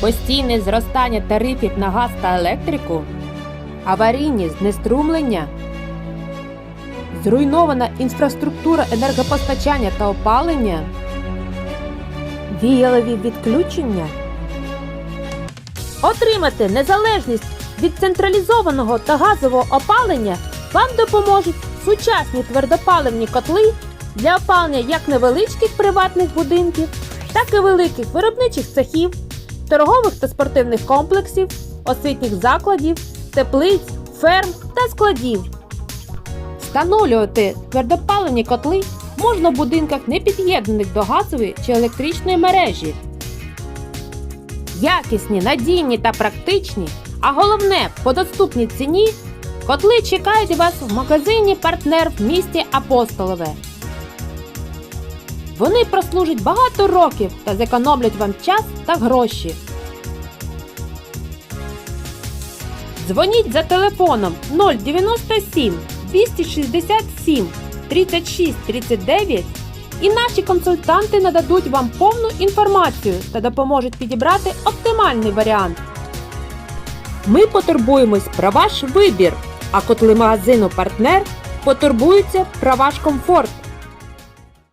постійне зростання тарифів на газ та електрику, аварійні знеструмлення, зруйнована інфраструктура енергопостачання та опалення, віялові відключення. Отримати незалежність від централізованого та газового опалення вам допоможуть сучасні твердопаливні котли для опалення як невеличких приватних будинків, так і великих виробничих цехів, торгових та спортивних комплексів, освітніх закладів, теплиць, ферм та складів. Встановлювати твердопаливні котли можна в будинках не під'єднаних до газової чи електричної мережі. Якісні, надійні та практичні, а головне по доступній ціні, котли чекають вас в магазині партнер в місті Апостолове. Вони прослужать багато років та зекономлять вам час та гроші. Дзвоніть за телефоном 097 267 36 39 і наші консультанти нададуть вам повну інформацію та допоможуть підібрати оптимальний варіант. Ми потурбуємось про ваш вибір, а котли магазину партнер потурбуються про ваш комфорт.